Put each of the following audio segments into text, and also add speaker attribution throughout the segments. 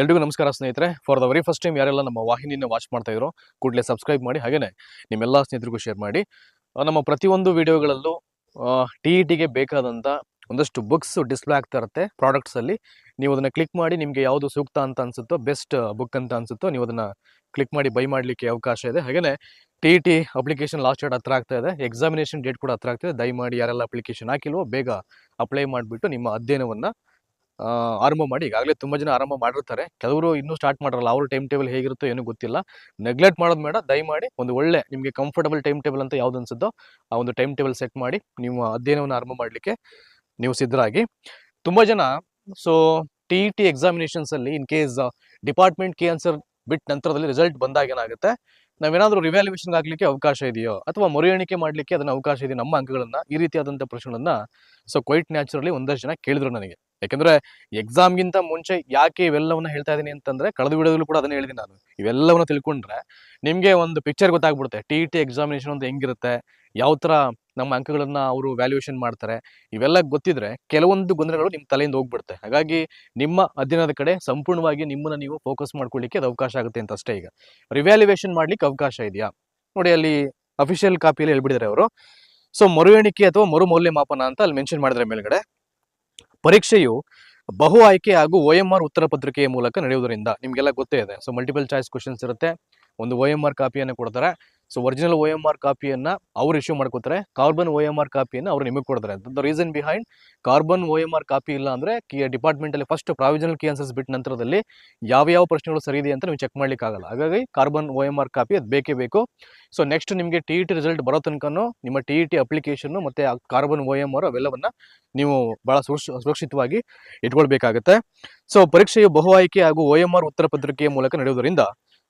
Speaker 1: ಎಲ್ರಿಗೂ ನಮಸ್ಕಾರ ಸ್ನೇಹಿತರೆ. For the very first time ಯಾರೆಲ್ಲ ನಮ್ಮ ವಾಹಿನಿಯನ್ನು ವಾಚ್ ಮಾಡ್ತಾ ಇದ್ರು, ಕೂಡಲೇ ಸಬ್ಸ್ಕ್ರೈಬ್ ಮಾಡಿ. ಹಾಗೆಯೇ ನಿಮ್ಮೆಲ್ಲ ಸ್ನೇಹಿತರಿಗೂ ಶೇರ್ ಮಾಡಿ. ನಮ್ಮ ಪ್ರತಿಯೊಂದು ವಿಡಿಯೋಗಳಲ್ಲೂ ಟಿ ಇ ಟಿಗೆ ಬೇಕಾದಂಥ ಒಂದಷ್ಟು ಬುಕ್ಸ್ ಡಿಸ್ಪ್ಲೇ ಆಗ್ತಾ ಇರುತ್ತೆ ಪ್ರಾಡಕ್ಟ್ಸ್ ಅಲ್ಲಿ. ನೀವು ಅದನ್ನು ಕ್ಲಿಕ್ ಮಾಡಿ, ನಿಮಗೆ ಯಾವುದು ಸೂಕ್ತ ಅಂತ ಅನ್ಸುತ್ತೋ ಬೆಸ್ಟ್ ಬುಕ್ ಅಂತ ಅನ್ಸುತ್ತೋ, ನೀವು ಅದನ್ನ ಕ್ಲಿಕ್ ಮಾಡಿ ಬೈ ಮಾಡಲಿಕ್ಕೆ ಅವಕಾಶ ಇದೆ. ಹಾಗೆಯೇ T E T application last date ಹತ್ರ ಆಗ್ತಾ ಇದೆ. ಎಕ್ಸಾಮಿನೇಷನ್ ಡೇಟ್ ಕೂಡ ಹತ್ರ ಆಗ್ತಿದೆ ದಯಮಾಡಿ ಯಾರೆಲ್ಲ ಅಪ್ಲಿಕೇಶನ್ ಹಾಕಿಲ್ವೋ, ಬೇಗ ಅಪ್ಲೈ ಮಾಡಿಬಿಟ್ಟು ನಿಮ್ಮ ಅಧ್ಯಯನವನ್ನ ಆರಂಭ ಮಾಡಿ, ಈಗಾಗಲೇ ತುಂಬ ಜನ ಆರಂಭ ಮಾಡಿರ್ತಾರೆ. ಕೆಲವರು ಇನ್ನೂ ಸ್ಟಾರ್ಟ್ ಮಾಡಿರಲ್ಲ ಅವ್ರ ಟೈಮ್ ಟೇಬಲ್ ಹೇಗಿರುತ್ತೋ ಏನೂ ಗೊತ್ತಿಲ್ಲ. ನೆಗ್ಲೆಕ್ಟ್ ಮಾಡೋದು ಬೇಡ, ದಯಮಾಡಿ ಒಂದು ಒಳ್ಳೆ, ನಿಮಗೆ ಕಂಫರ್ಟಬಲ್ ಟೈಮ್ ಟೇಬಲ್ ಅಂತ ಯಾವ್ದು ಅನ್ಸುತ್ತೋ ಆ ಒಂದು ಟೈಮ್ ಟೇಬಲ್ ಸೆಟ್ ಮಾಡಿ ನೀವು ಅಧ್ಯಯನವನ್ನು ಆರಂಭ ಮಾಡಲಿಕ್ಕೆ ನೀವು ಸಿದ್ಧರಾಗಿ. ತುಂಬ ಜನ ಸೊ ಟಿ ಇ ಟಿ ಎಕ್ಸಾಮಿನೇಷನ್ಸಲ್ಲಿ in case department K answer ಬಿಟ್ ನಂತರದಲ್ಲಿ ರಿಸಲ್ಟ್ ಬಂದಾಗ ಏನಾಗುತ್ತೆ? ನಾವೇನಾದರೂ ರಿವ್ಯಾಲ್ಯೂಯೇಷನ್ ಆಗಲಿಕ್ಕೆ ಅವಕಾಶ ಇದೆಯೋ, ಅಥವಾ ಮರು ಎಣಿಕೆ ಮಾಡ್ಲಿಕ್ಕೆ ಅದನ್ನ ಅವಕಾಶ ಇದೆಯೋ ನಮ್ಮ ಅಂಕಗಳನ್ನ, ಈ ರೀತಿಯಾದಂಥ ಪ್ರಶ್ನೆಗಳನ್ನು ಸೊ ಕ್ವೈಟ್ ನ್ಯಾಚುರಲಿ ಒಂದಷ್ಟು ಜನ ಕೇಳಿದ್ರು ನನಗೆ. ಯಾಕಂದ್ರೆ ಎಕ್ಸಾಮ್ಗಿಂತ ಮುಂಚೆ ಯಾಕೆ ಇವೆಲ್ಲವನ್ನ ಹೇಳ್ತಾ ಇದ್ದೀನಿ ಅಂತಂದ್ರೆ ಕಳೆದ ವಿಡಿಯೋದಲ್ಲೂ ಕೂಡ ಅದನ್ನ ಹೇಳಿದೀನಿ ನಾನು. ಇವೆಲ್ಲವನ್ನ ತಿಳ್ಕೊಂಡ್ರೆ ನಿಮ್ಗೆ ಒಂದು ಪಿಕ್ಚರ್ ಗೊತ್ತಾಗ್ಬಿಡುತ್ತೆ. ಟಿ ಟಿ ಎಕ್ಸಾಮಿನೇಷನ್ ಒಂದು ಹೆಂಗಿರುತ್ತೆ, ಯಾವ ತರ ನಮ್ಮ ಅಂಕಗಳನ್ನ ಅವರು ವ್ಯಾಲ್ಯೂಯೇಷನ್ ಮಾಡ್ತಾರೆ, ಇವೆಲ್ಲ ಗೊತ್ತಿದ್ರೆ ಕೆಲವೊಂದು ಗೊಂದಲಗಳು ನಿಮ್ಮ ತಲೆಯಿಂದ ಹೋಗ್ಬಿಡುತ್ತೆ. ಹಾಗಾಗಿ ನಿಮ್ಮ ಅಧ್ಯಯನದ ಕಡೆ ಸಂಪೂರ್ಣವಾಗಿ ನಿಮ್ಮನ್ನ ನೀವು ಫೋಕಸ್ ಮಾಡ್ಕೊಳ್ಳಿಕ್ಕೆ ಅದು ಅವಕಾಶ ಆಗುತ್ತೆ ಅಂತ ಅಷ್ಟೇ ಈಗ. ರಿವ್ಯಾಲ್ಯೂಯೇಷನ್ ಮಾಡ್ಲಿಕ್ಕೆ ಅವಕಾಶ ಇದೆಯಾ? ನೋಡಿ, ಅಲ್ಲಿ ಅಫಿಷಿಯಲ್ ಕಾಪಿಯಲ್ಲಿ ಹೇಳ್ಬಿಟ್ಟಿದ್ದಾರೆ ಅವರು. ಸೊ ಮರು ಎಣಿಕೆ ಅಥವಾ ಮರು ಮೌಲ್ಯಮಾಪನ ಅಂತ ಅಲ್ಲಿ ಮೆನ್ಷನ್ ಮಾಡಿದ್ರೆ ಮೇಲ್ಗಡೆ. ಪರೀಕ್ಷೆಯು ಬಹು ಆಯ್ಕೆ ಹಾಗೂ ಒ ಎಂ ಆರ್ ಉತ್ತರ ಪತ್ರಿಕೆಯ ಮೂಲಕ ನಡೆಯುವುದರಿಂದ ನಿಮಗೆಲ್ಲ ಗೊತ್ತೇ ಇದೆ. ಸೊ ಮಲ್ಟಿಪಲ್ ಚಾಯ್ಸ್ ಕ್ವಶನ್ಸ್ ಇರುತ್ತೆ. ಒಂದು ಒ ಎಂ ಆರ್ ಕಾಪಿಯನ್ನು ಕೊಡ್ತಾರೆ. So original O M R ಕಾಪಿಯನ್ನ ಅವ್ರು ಇಶ್ಯೂ ಮಾಡ್ಕೋತಾರೆ ಕಾರ್ಬನ್ ಒ ಎಂ ಆರ್ ಕಾಪಿಯನ್ನು ಅವ್ರು ನಿಮಗೆ ಕೊಡ್ತಾರೆ. The reason behind carbon O M R copy ಇಲ್ಲ ಅಂದ್ರೆ ಡಿಪಾರ್ಟ್ಮೆಂಟ್ ಅಲ್ಲಿ ಫಸ್ಟ್ ಪ್ರಾವಿಜನಲ್ ಕಿ ಆನ್ಸರ್ಸ್ ಬಿಟ್ಟ ನಂತರದಲ್ಲಿ ಯಾವ ಯಾವ ಪ್ರಶ್ನೆಗಳು ಸರಿ ಇದೆ ಅಂತ ನೀವು ಚೆಕ್ ಮಾಡ್ಲಿಕ್ಕೆ ಆಗಲ್ಲ. ಹಾಗಾಗಿ carbon O M R copy ಅದು ಬೇಕೇ ಬೇಕು. ಸೊ ನೆಕ್ಸ್ಟ್ ನಿಮಗೆ ಟಿ ಇ ಟಿ ರಿಸಲ್ಟ್ ಬರೋ ತನಕನು ನಿಮ್ಮ ಟಿ ಇ ಟಿ ಅಪ್ಲಿಕೇಶನ್ ಮತ್ತೆ ಕಾರ್ಬನ್ ಒ ಎಂ ಆರ್ ಅವೆಲ್ಲವನ್ನ ನೀವು ಸುರಕ್ಷ, ಸುರಕ್ಷಿತವಾಗಿ ಇಟ್ಕೊಳ್ಬೇಕಾಗುತ್ತೆ. ಸೊ ಪರೀಕ್ಷೆಯು ಬಹು ಆಯ್ಕೆ ಹಾಗೂ ಒ ಎಂ ಆರ್ ಉತ್ತರ ಪತ್ರಿಕೆಯ ಮೂಲಕ ನಡೆಯುವುದರಿಂದ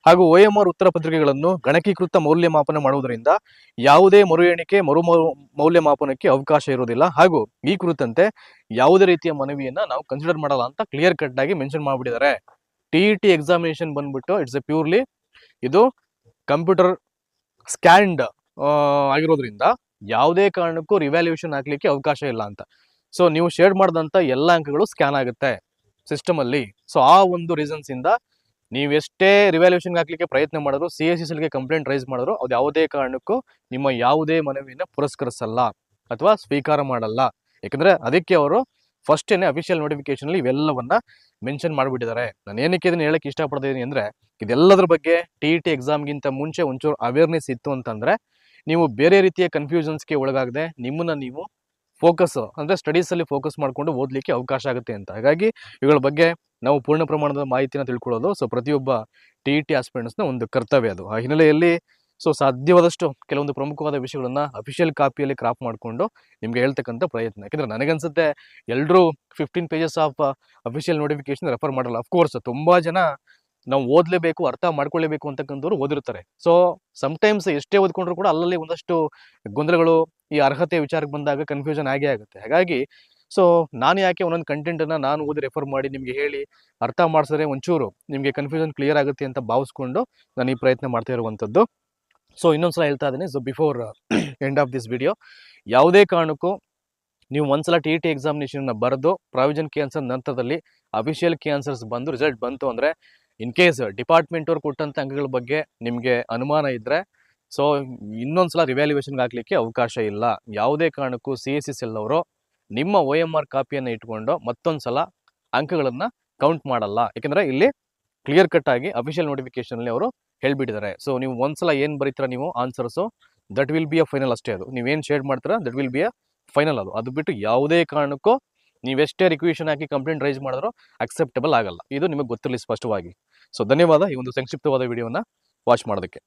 Speaker 1: ಹಾಗೂ ಒಎಂಆರ್ ಉತ್ತರ ಪತ್ರಿಕೆಗಳನ್ನು ಗಣಕೀಕೃತ ಮೌಲ್ಯಮಾಪನ ಮಾಡುವುದರಿಂದ ಯಾವುದೇ ಮರು ಎಣಿಕೆ, ಮರು ಮೌಲ್ಯಮಾಪನಕ್ಕೆ ಅವಕಾಶ ಇರುವುದಿಲ್ಲ. ಹಾಗೂ ಈ ಕುರಿತಂತೆ ಯಾವುದೇ ರೀತಿಯ ಮನವಿಯನ್ನ ನಾವು ಕನ್ಸಿಡರ್ ಮಾಡಲ್ಲ ಅಂತ ಕ್ಲಿಯರ್ ಕಟ್ ಆಗಿ ಮೆನ್ಷನ್ ಮಾಡಿಬಿಟ್ಟಿದ್ದಾರೆ. ಟಿ ಇ ಟಿ ಎಕ್ಸಾಮಿನೇಷನ್ ಬಂದ್ಬಿಟ್ಟು ಇಟ್ಸ್ ಎ ಪ್ಯೂರ್ಲಿ ಇದು ಕಂಪ್ಯೂಟರ್ ಸ್ಕ್ಯಾಂಡ್ ಆಗಿರೋದ್ರಿಂದ ಯಾವುದೇ ಕಾರಣಕ್ಕೂ ರಿವ್ಯಾಲ್ಯೂಷನ್ ಹಾಕ್ಲಿಕ್ಕೆ ಅವಕಾಶ ಇಲ್ಲ ಅಂತ. ಸೊ ನೀವು ಶೇರ್ ಮಾಡಿದಂಥ ಎಲ್ಲ ಅಂಕಗಳು ಸ್ಕ್ಯಾನ್ ಆಗುತ್ತೆ ಸಿಸ್ಟಮ್ ಅಲ್ಲಿ. ಸೊ ಆ ಒಂದು ರೀಸನ್ಸ್ ಇಂದ ನೀವು ಎಷ್ಟೇ ರಿವ್ಯಾಲ್ಯೂಷನ್ ಹಾಕ್ಲಿಕ್ಕೆ ಪ್ರಯತ್ನ ಮಾಡಿದ್ರು C S S complaint raise ಮಾಡಿದ್ರು ಅದು ಯಾವುದೇ ಕಾರಣಕ್ಕೂ ನಿಮ್ಮ ಯಾವುದೇ ಮನವಿಯನ್ನು ಪುರಸ್ಕರಿಸಲ್ಲ ಅಥವಾ ಸ್ವೀಕಾರ ಮಾಡಲ್ಲ. ಯಾಕಂದ್ರೆ ಅದಕ್ಕೆ ಅವರು ಫಸ್ಟ್ ಏನೇ ಅಫಿಷಿಯಲ್ ನೋಟಿಫಿಕೇಶನ್ ಅಲ್ಲಿ ಇವೆಲ್ಲವನ್ನ ಮೆನ್ಷನ್ ಮಾಡಿಬಿಟ್ಟಿದ್ದಾರೆ. ನಾನು ಏನಕ್ಕೆ ಇದನ್ನ ಹೇಳಕ್ಕೆ ಇಷ್ಟಪಡ್ತಾ ಇದೀನಿ ಅಂದ್ರೆ, ಇದೆಲ್ಲದ್ರ ಬಗ್ಗೆ ಟಿ ಇ ಟಿ ಎಕ್ಸಾಮ್ಗಿಂತ ಮುಂಚೆ ಒಂಚೂರು ಅವೇರ್ನೆಸ್ ಇತ್ತು ಅಂತಂದ್ರೆ, ನೀವು ಬೇರೆ ರೀತಿಯ ಕನ್ಫ್ಯೂಷನ್ಸ್ಗೆ ಒಳಗಾಗದೆ ನಿಮ್ಮನ್ನ ನೀವು ಫೋಕಸ್ ಅಂದ್ರೆ ಸ್ಟಡೀಸ್ ಅಲ್ಲಿ ಫೋಕಸ್ ಮಾಡ್ಕೊಂಡು ಓದ್ಲಿಕ್ಕೆ ಅವಕಾಶ ಆಗುತ್ತೆ ಅಂತ. ಹಾಗಾಗಿ ಇವುಗಳ ಬಗ್ಗೆ ನಾವು ಪೂರ್ಣ ಪ್ರಮಾಣದ ಮಾಹಿತಿನ ತಿಳ್ಕೊಳ್ಳೋದು. ಸೊ ಪ್ರತಿಯೊಬ್ಬ ಟಿ ಇ ಟಿ ಆಸ್ಪಿರೆಂಟ್ಸ್ನ ಒಂದು ಕರ್ತವ್ಯ ಅದು. ಆ ಹಿನ್ನೆಲೆಯಲ್ಲಿ ಸೊ ಸಾಧ್ಯವಾದಷ್ಟು ಕೆಲವೊಂದು ಪ್ರಮುಖವಾದ ವಿಷಯಗಳನ್ನು ಅಫಿಷಿಯಲ್ ಕಾಪಿಯಲ್ಲಿ ಕ್ರಾಪ್ ಮಾಡಿಕೊಂಡು ನಿಮ್ಗೆ ಹೇಳ್ತಕ್ಕಂಥ ಪ್ರಯತ್ನ. ಯಾಕಂದ್ರೆ ನನಗನ್ಸುತ್ತೆ ಎಲ್ಲರೂ fifteen pages of official notification refer ಮಾಡಲ್ಲ. ಅಫ್ಕೋರ್ಸ್ ತುಂಬಾ ಜನ ನಾವು ಓದ್ಲೇಬೇಕು, ಅರ್ಥ ಮಾಡ್ಕೊಳ್ಳೇಬೇಕು ಅಂತಕ್ಕಂಥವ್ರು ಓದಿರ್ತಾರೆ. ಸೊ ಟೈಮ್ಸ್ ಎಷ್ಟೇ ಓದ್ಕೊಂಡ್ರು ಕೂಡ ಅಲ್ಲಲ್ಲಿ ಒಂದಷ್ಟು ಗೊಂದಲಗಳು, ಈ ಅರ್ಹತೆ ವಿಚಾರಕ್ಕೆ ಬಂದಾಗ ಕನ್ಫ್ಯೂಷನ್ ಆಗೇ ಆಗುತ್ತೆ. ಹಾಗಾಗಿ ಸೊ ನಾನು ಯಾಕೆ ಒಂದೊಂದು ಕಂಟೆಂಟ್ ಅನ್ನ ನಾನು ಓದಿ ರೆಫರ್ ಮಾಡಿ ನಿಮಗೆ ಹೇಳಿ ಅರ್ಥ ಮಾಡಿಸಿದ್ರೆ ಒಂಚೂರು ನಿಮಗೆ ಕನ್ಫ್ಯೂಷನ್ ಕ್ಲಿಯರ್ ಆಗುತ್ತೆ ಅಂತ ಭಾವಿಸ್ಕೊಂಡು ನಾನು ಈ ಪ್ರಯತ್ನ ಮಾಡ್ತಾ ಇರುವಂಥದ್ದು. ಸೊ ಇನ್ನೊಂದ್ಸಲ ಹೇಳ್ತಾ ಇದ್ದೀನಿ. So before end of this video ಯಾವುದೇ ಕಾರಣಕ್ಕೂ ನೀವು ಒಂದ್ಸಲ ಟಿ ಟಿ ಎಕ್ಸಾಮಿನೇಷನ್ನ ಬರೆದು ಪ್ರಾವಿಷನ್ ಕ್ಯಾನ್ಸರ್ ನಂತರದಲ್ಲಿ ಅಫಿಷಿಯಲ್ ಕ್ಯಾನ್ಸರ್ಸ್ ಬಂದು ರಿಸಲ್ಟ್ ಬಂತು ಅಂದರೆ ಇನ್ ಕೇಸ್ ಡಿಪಾರ್ಟ್ಮೆಂಟ್ ಅವ್ರು ಕೊಟ್ಟಂಥ ಅಂಕಗಳ ಬಗ್ಗೆ ನಿಮಗೆ ಅನುಮಾನ ಇದ್ದರೆ ಸೊ ಇನ್ನೊಂದ್ಸಲ ರಿವ್ಯಾಲ್ಯೂಯೇಷನ್ಗೆ ಹಾಕ್ಲಿಕ್ಕೆ ಅವಕಾಶ ಇಲ್ಲ. ಯಾವುದೇ ಕಾರಣಕ್ಕೂ ಸಿ ಎಸ್ ಎಸ್ ಎಲ್ ಅವರು ನಿಮ್ಮ ಒ ಎಂ ಆರ್ ಕಾಪಿಯನ್ನು ಇಟ್ಕೊಂಡು ಮತ್ತೊಂದು ಸಲ ಅಂಕಗಳನ್ನು ಕೌಂಟ್ ಮಾಡಲ್ಲ. ಯಾಕೆಂದರೆ ಇಲ್ಲಿ ಕ್ಲಿಯರ್ ಕಟ್ ಆಗಿ ಅಫಿಷಿಯಲ್ ನೋಟಿಫಿಕೇಶನಲ್ಲಿ ಅವರು ಹೇಳಿಬಿಟ್ಟಿದ್ದಾರೆ. ಸೊ ನೀವು ಒಂದ್ಸಲ ಏನು ಬರೀತೀರ ನೀವು answers that will be a final ಅಷ್ಟೇ ಅದು. ನೀವೇನು ಶೇರ್ ಮಾಡ್ತೀರಾ that will be a final ಅದು. ಅದು ಬಿಟ್ಟು ಯಾವುದೇ ಕಾರಣಕ್ಕೂ ನೀವೆಷ್ಟೇ ರಿಕ್ವೇಷನ್ ಹಾಕಿ ಕಂಪ್ಲೇಂಟ್ ರೈಸ್ ಮಾಡಿದ್ರು ಅಕ್ಸೆಪ್ಟಬಲ್ ಆಗಲ್ಲ. ಇದು ನಿಮಗೆ ಗೊತ್ತಿರಲಿ ಸ್ಪಷ್ಟವಾಗಿ. ಸೊ ಧನ್ಯವಾದ ಈ ಒಂದು ಸಂಕ್ಷಿಪ್ತವಾದ ವಿಡಿಯೋನ ವಾಚ್ ಮಾಡೋದಕ್ಕೆ.